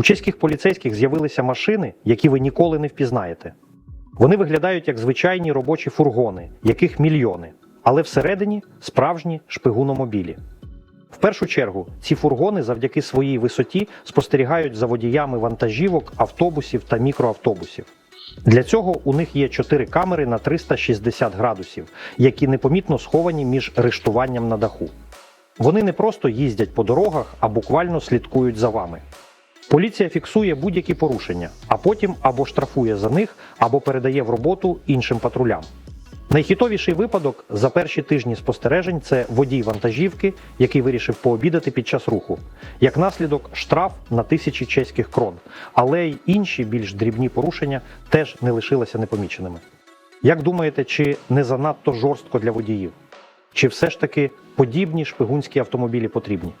У чеських поліцейських з'явилися машини, які ви ніколи не впізнаєте. Вони виглядають як звичайні робочі фургони, яких мільйони, але всередині справжні шпигуномобілі. В першу чергу ці фургони завдяки своїй висоті спостерігають за водіями вантажівок, автобусів та мікроавтобусів. Для цього у них є чотири камери на 360 градусів, які непомітно сховані між рештуванням на даху. Вони не просто їздять по дорогах, а буквально слідкують за вами. Поліція фіксує будь-які порушення, а потім або штрафує за них, або передає в роботу іншим патрулям. Найхітовіший випадок за перші тижні спостережень це водій вантажівки, який вирішив пообідати під час руху. Як наслідок, штраф на тисячі чеських крон, але й інші більш дрібні порушення теж не лишилися непоміченими. Як думаєте, чи не занадто жорстко для водіїв? Чи все ж таки подібні шпигунські автомобілі потрібні?